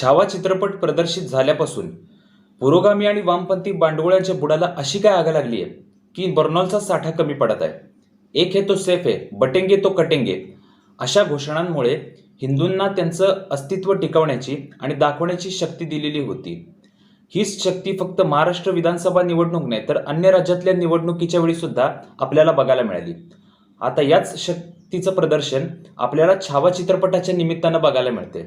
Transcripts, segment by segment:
छावा चित्रपट प्रदर्शित झाल्यापासून पुरोगामी आणि वामपंथी बांडगोळ्यांच्या बुडाला अशी काय आग लागली आहे की बर्नॉलचा साठा कमी पडत आहे? एक हे तो सेफ आहे बटेंगे तो कटेंगे. अशा घोषणांमुळे हिंदूंना त्यांचं अस्तित्व टिकवण्याची आणि दाखवण्याची शक्ती दिलेली होती. हीच शक्ती फक्त महाराष्ट्र विधानसभा निवडणूक नाही तर अन्य राज्यातल्या निवडणुकीच्या वेळी सुद्धा आपल्याला बघायला मिळाली. आता याच शक्तीचं प्रदर्शन आपल्याला छावा चित्रपटाच्या निमित्तानं बघायला मिळते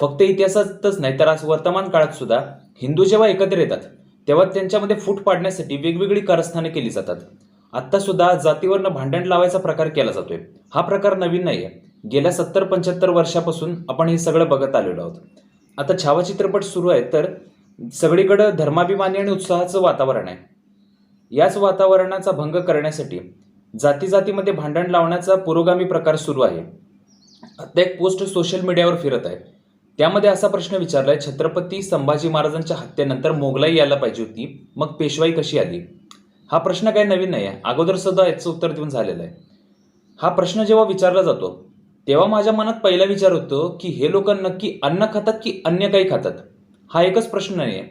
फक्त इतिहासातच नाही तर आज वर्तमान काळात सुद्धा हिंदू जेव्हा एकत्र येतात तेव्हा त्यांच्यामध्ये फूट पाडण्यासाठी वेगवेगळी कारस्थाने केली जातात. आत्ता सुद्धा जातीवरनं भांडण लावायचा प्रकार केला जातोय. हा प्रकार नवीन नाही आहे गेल्या सत्तर पंच्याहत्तर वर्षापासून आपण हे सगळं बघत आलेलो आहोत. आता छावा चित्रपट सुरू आहे तर सगळीकडं धर्माभिमानी आणि उत्साहाचं वातावरण आहे. याच वातावरणाचा भंग करण्यासाठी जाती जातीमध्ये भांडण लावण्याचा पुरोगामी प्रकार सुरू आहे. आता एक पोस्ट सोशल मीडियावर फिरत आहे. त्यामध्ये असा प्रश्न विचारलाय छत्रपती संभाजी महाराजांच्या हत्येनंतर मोगलाई यायला पाहिजे होती मग पेशवाई कशी आली? हा प्रश्न काही नवीन नाही आहे अगोदर सुद्धा याचं उत्तर देऊन झालेलं आहे. हा प्रश्न जेव्हा विचारला जातो तेव्हा माझ्या मनात पहिला विचार होतो की हे लोक नक्की अन्न खातात की अन्य काही खातात? हा एकच प्रश्न नाही आहे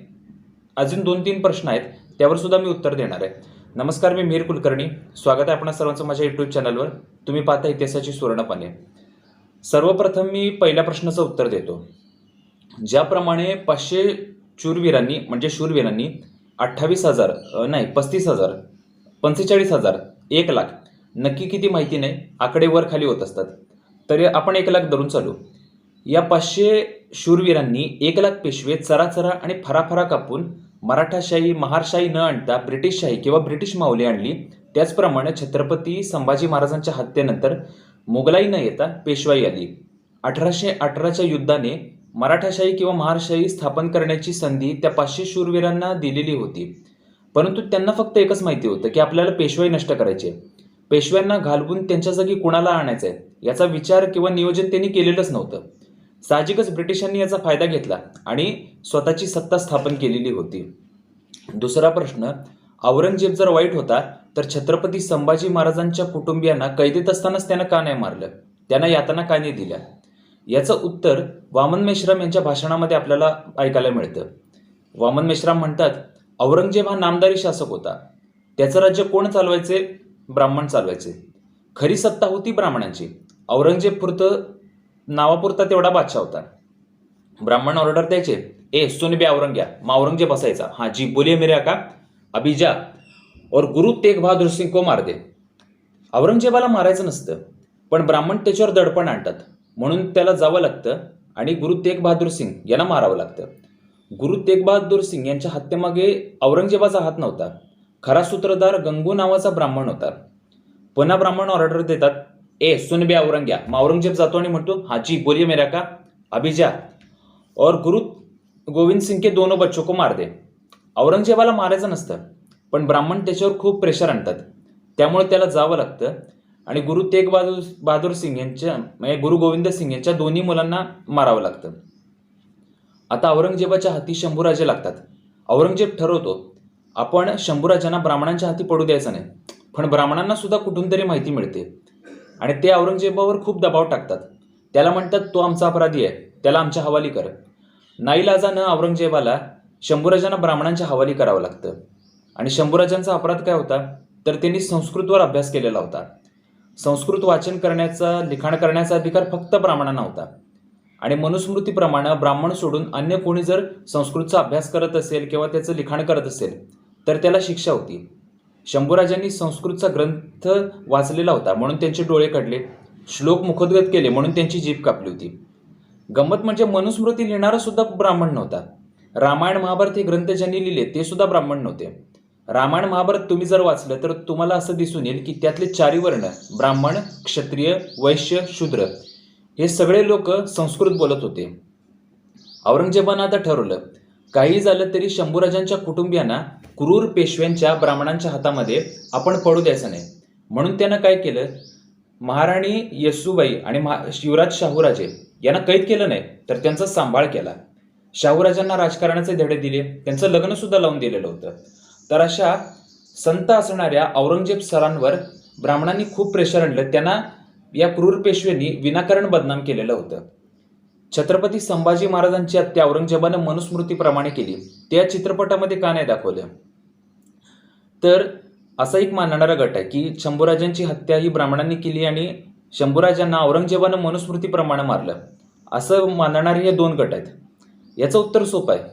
अजून दोन तीन प्रश्न आहेत त्यावर सुद्धा मी उत्तर देणार आहे. नमस्कार मी मीर कुलकर्णी. स्वागत आहे आपणा सर्वांचं माझ्या यूट्यूब चॅनलवर तुम्ही पाहता इतिहासाची सुवर्णपाने सर्वप्रथम मी पहिल्या प्रश्नाचं उत्तर देतो. ज्याप्रमाणे पाचशे शूरवीरांनी म्हणजे शूरवीरांनी अठ्ठावीस हजार नाही पस्तीस हजार पंचेचाळीस हजार एक लाख नक्की किती माहिती नाही आकडे वर खाली होत असतात. तरी आपण एक लाख धरून चालू. या पाचशे शूरवीरांनी एक लाख पेशवे चराचरा आणि फराफरा कापून मराठाशाही महारशाही न आणता ब्रिटिशशाही किंवा ब्रिटिश माऊली आणली. त्याचप्रमाणे छत्रपती संभाजी महाराजांच्या हत्येनंतर मुघलाई न येता पेशवाई आली. अठराशे अठराच्या युद्धाने मराठाशाही किंवा महारशाही स्थापन करण्याची संधी त्या पाचशे शूरवीरांना दिलेली होती. परंतु त्यांना फक्त एकच माहिती होतं की आपल्याला पेशवाई नष्ट करायची पेशव्यांना घालवून त्यांच्या जागी कुणाला आणायचं आहे याचा विचार किंवा नियोजन त्यांनी केलेलंच नव्हतं. साहजिकच ब्रिटिशांनी याचा फायदा घेतला आणि स्वतःची सत्ता स्थापन केलेली होती. दुसरा प्रश्न औरंगजेब जर वाईट होता तर छत्रपती संभाजी महाराजांच्या कुटुंबियांना कैदेत असतानाच त्यानं का नाही मारलं? त्यांना यातना का नाही दिल्या? याचं उत्तर वामन मेश्राम यांच्या भाषणामध्ये आपल्याला ऐकायला मिळतं. वामन मेश्राम म्हणतात औरंगजेब हा नामदारी शासक होता. त्याचं राज्य कोण चालवायचे? ब्राह्मण चालवायचे. खरी सत्ता होती ब्राह्मणांची. औरंगजेब पुरतं नावापुरता तेवढा बादशाह होता. ब्राह्मण ऑर्डर द्यायचे. ए सुनबे औरंग्या मग औरंगजेब असायचा. हा जी बोलिये मेरे का अभिजा और गुरु तेग बहादूर सिंग को मार दे. औरंगजेबाला मारायचं नसतं पण ब्राह्मण त्याच्यावर दडपण आणतात. म्हणून त्याला जावं लागतं आणि गुरु तेग बहादूर सिंग यांना मारावं लागतं. गुरु तेग बहादूर सिंग यांच्या हत्येमागे औरंगजेबाचा हात नव्हता. खरा सूत्रधार गंगू नावाचा ब्राह्मण होता. पुन्हा ब्राह्मण ऑर्डर देतात ए सुनबे औरंग्या मग औरंगजेब जातो आणि म्हणतो हा जी बोलिये मेरा का अभिजा. और गुरु गोविंद सिंग के दोनों बच्चों को मार दे. औरंगजेबाला मारायचं नसतं पण ब्राह्मण त्याच्यावर खूप प्रेशर आणतात. त्यामुळे त्याला जावं लागतं. आणि गुरु तेग बहादूर बहादूर सिंग यांच्या म्हणजे गुरु गोविंद सिंग यांच्या दोन्ही मुलांना मारावं लागतं. आता औरंगजेबाच्या हाती शंभूराजे लागतात. औरंगजेब ठरवतो आपण शंभूराजांना ब्राह्मणांच्या हाती पडू द्यायचं नाही. पण ब्राह्मणांना सुद्धा कुठून तरी माहिती मिळते. आणि ते औरंगजेबावर खूप दबाव टाकतात. त्याला म्हणतात तो आमचा अपराधी आहे. त्याला आमच्या हवाली कर. नाईलाजानं औरंगजेबाला शंभूराजांना ब्राह्मणांच्या हवाली करावं लागतं. आणि शंभूराजांचा अपराध काय होता? तर त्यांनी संस्कृतवर अभ्यास केलेला होता. संस्कृत वाचन करण्याचा लिखाण करण्याचा अधिकार फक्त ब्राह्मणांना होता. आणि मनुस्मृतीप्रमाणे ब्राह्मण सोडून अन्य कोणी जर संस्कृतचा अभ्यास करत असेल किंवा त्याचं लिखाण करत असेल तर त्याला शिक्षा होती. शंभूराजांनी संस्कृतचा ग्रंथ वाचलेला होता म्हणून त्यांचे डोळे काढले श्लोक मुखोद्गत केले म्हणून त्यांची जीभ कापली होती. गंमत म्हणजे मनुस्मृती लिहिणारा सुद्धा ब्राह्मण नव्हता. रामायण महाभारत हे ग्रंथ ज्यांनी लिहिले ते सुद्धा ब्राह्मण नव्हते. रामायण महाभारत तुम्ही जर वाचलं तर तुम्हाला असं दिसून येईल की त्यातले चारी वर्ण ब्राह्मण क्षत्रिय वैश्य शूद्र हे सगळे लोक संस्कृत बोलत होते. औरंगजेबानं आता ठरवलं काही झालं तरी शंभूराजांच्या कुटुंबियांना क्रूर पेशव्यांच्या ब्राह्मणांच्या हातामध्ये आपण पडू द्यायचं नाही. म्हणून त्यानं काय केलं? महाराणी येसूबाई आणि महा शिवराज शाहूराजे यांना कैद केलं नाही तर त्यांचा सांभाळ केला. शाहूराजांना राजकारणाचे धडे दिले त्यांचं लग्न सुद्धा लावून दिलेलं होतं. तर अशा संत असणाऱ्या औरंगजेब सरांवर ब्राह्मणांनी खूप प्रेशर आणलं. त्यांना या क्रूर पेशव्यांनी विनाकारण बदनाम केलेलं होतं. छत्रपती संभाजी महाराजांची हत्या औरंगजेबानं मनुस्मृतीप्रमाणे केली. त्या चित्रपटामध्ये का नाही दाखवलं? तर असा एक मानणारा गट आहे की शंभूराजांची हत्या ही ब्राह्मणांनी केली आणि शंभूराजांना औरंगजेबानं मनुस्मृतीप्रमाणे मारलं. असं मानणारे हे दोन गट आहेत. याचं उत्तर सोपं आहे.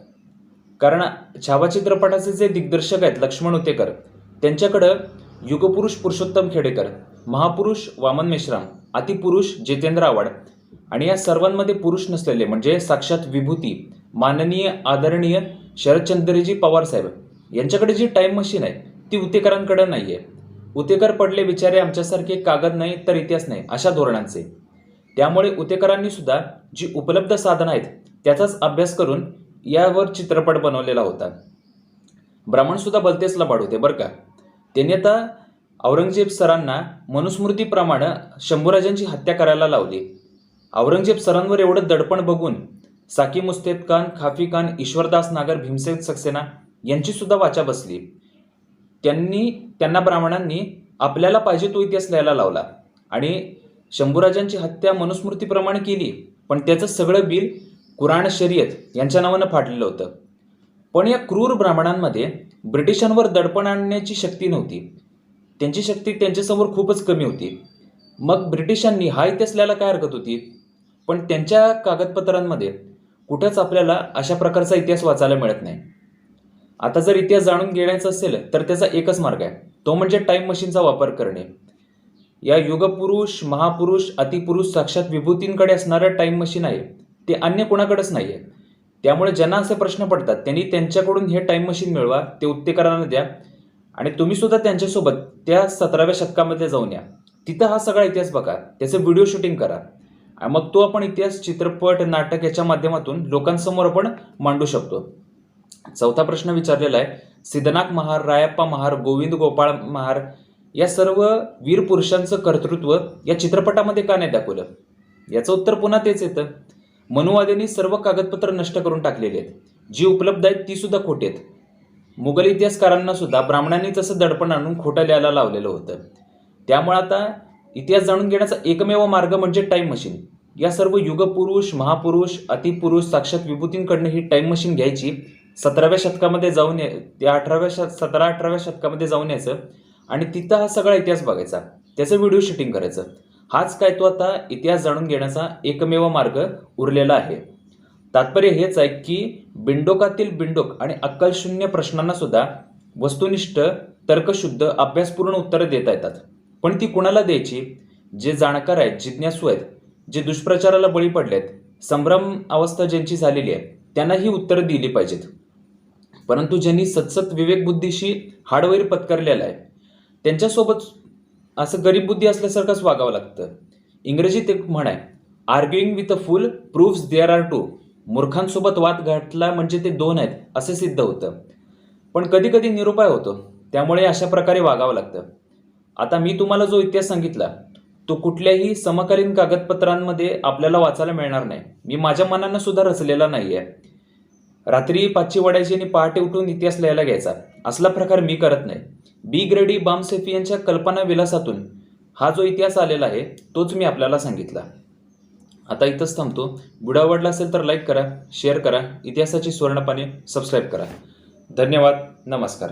कारण छावा चित्रपटाचे जे दिग्दर्शक आहेत लक्ष्मण उतेकर त्यांच्याकडं युगपुरुष पुरुषोत्तम खेडेकर महापुरुष वामन मेश्राम अतिपुरुष जितेंद्र आव्हाड आणि या सर्वांमध्ये पुरुष नसलेले म्हणजे साक्षात विभूती माननीय आदरणीय शरदचंद्रजी पवार साहेब यांच्याकडे जी टाईम मशीन आहे ती उतेकरांकडे नाही आहे उतेकर पडले विचारे आमच्यासारखे कागद नाही तर इतिहास नाही अशा धोरणांचे. त्यामुळे उतेकरांनी सुद्धा जी उपलब्ध साधनं आहेत त्याचाच अभ्यास करून यावर चित्रपट बनवलेला होता. ब्राह्मणसुद्धा भलतेच लबाड होते बरं का. त्यांनी आता औरंगजेब सरांना मनुस्मृतीप्रमाणे शंभूराजांची हत्या करायला लावली. औरंगजेब सरांवर एवढं दडपण बघून साकी मुस्तेद खान खाफी खान ईश्वरदास नागर भीमसेन सक्सेना यांचीसुद्धा वाचा बसली. त्यांनी त्यांना ब्राह्मणांनी आपल्याला पाहिजे तो इतिहास लिहायला लावला. आणि शंभूराजांची हत्या मनुस्मृतीप्रमाणे केली. पण त्याचं सगळं बिल कुराण शर्यत यांच्या नावानं फाटलेलं होतं. पण या क्रूर ब्राह्मणांमध्ये ब्रिटिशांवर दडपण आणण्याची शक्ती नव्हती. त्यांची शक्ती त्यांच्यासमोर खूपच कमी होती. मग ब्रिटिशांनी हा इतिहास लिहायला काय हरकत होती? पण त्यांच्या कागदपत्रांमध्ये कुठंच आपल्याला अशा प्रकारचा इतिहास वाचायला मिळत नाही. आता जर इतिहास जाणून घेण्याचा असेल तर त्याचा एकच मार्ग आहे. तो म्हणजे टाईम मशीनचा वापर करणे. या युगपुरुष महापुरुष अतिपुरुष साक्षात विभूतींकडे असणारं टाईम मशीन आहे. ते अन्य कोणाकडेच नाही आहे त्यामुळे ज्यांना असे प्रश्न पडतात त्यांनी त्यांच्याकडून हे टाईम मशीन मिळवा ते उत्तेकरांना द्या. आणि तुम्ही सुद्धा त्यांच्यासोबत त्या सतराव्या शतकामध्ये जाऊन या. तिथं हा सगळा इतिहास बघा. त्याचं व्हिडिओ शूटिंग करा. आणि मग तो आपण इतिहास चित्रपट नाटक याच्या माध्यमातून लोकांसमोर आपण मांडू शकतो. चौथा प्रश्न विचारलेला आहे सिद्धनाथ महार रायप्पा महार गोविंद गोपाळ महार या सर्व वीर पुरुषांचं कर्तृत्व या चित्रपटामध्ये का नाही दाखवलं? याचं उत्तर पुन्हा तेच येतं. मनुवाद्यांनी सर्व कागदपत्र नष्ट करून टाकलेली आहेत. जी उपलब्ध आहेत ती सुद्धा खोटी आहेत. मुघल इतिहासकारांना सुद्धा ब्राह्मणांनी तसं दडपण आणून खोटं लिहायला लावलेलं होतं. त्यामुळे आता इतिहास जाणून घेण्याचा एकमेव मार्ग म्हणजे टाईम मशीन या सर्व युगपुरुष महापुरुष अतिपुरुष साक्षात विभूतींकडनं ही टाईम मशीन घ्यायची सतराव्या शतकामध्ये जाऊन या त्या अठराव्या शत सतरा अठराव्या शतकामध्ये जाऊन यायचं आणि तिथं हा सगळा इतिहास बघायचा. त्याचं व्हिडिओ शूटिंग करायचं. हाच काय तो आता इतिहास जाणून घेण्याचा एकमेव मार्ग उरलेला आहे. तात्पर्य हेच आहे की बिंडोकातील बिंडोक आणि अक्कलशून्य प्रश्नांना सुद्धा वस्तुनिष्ठ तर्कशुद्ध अभ्यासपूर्ण उत्तरं देता येतात. पण ती कुणाला द्यायची? जे जाणकार आहेत जिज्ञासू आहेत जे दुष्प्रचाराला बळी पडलेत संभ्रम अवस्था ज्यांची झालेली आहे त्यांना ही उत्तरं दिली पाहिजेत. परंतु ज्यांनी सतसत विवेकबुद्धीशी हाडवैर पत्करलेला आहे त्यांच्यासोबत असं गरीब बुद्धी असल्यासारखंच वागावं लागतं. इंग्रजीत एक म्हण आहे arguing with a fool proves there are two मूर्खांसोबत वाद घातला म्हणजे ते दोन आहेत असे सिद्ध होतं. पण कधी कधी निरुपाय होतो त्यामुळे अशा प्रकारे वागावं लागतं. आता मी तुम्हाला जो इतिहास सांगितला तो कुठल्याही समकालीन कागदपत्रांमध्ये आपल्याला वाचायला मिळणार नाही. मी माझ्या मनानं सुद्धा रचलेला नाही आहे रात्री पाचशे वडायची आणि पहाटे उठून इतिहास लिहायला घ्यायचा. असला प्रकार मी करत नाही. बी ग्रेडी बामसेफी यांच्या कल्पना विलासातून हा जो इतिहास आलेला आहे तोच मी आपल्याला सांगितला. आता इथंच थांबतो. व्हिडिओ आवडला असेल तर लाईक करा शेअर करा. इतिहासाची सुवर्णपाने सबस्क्राईब करा. धन्यवाद. नमस्कार.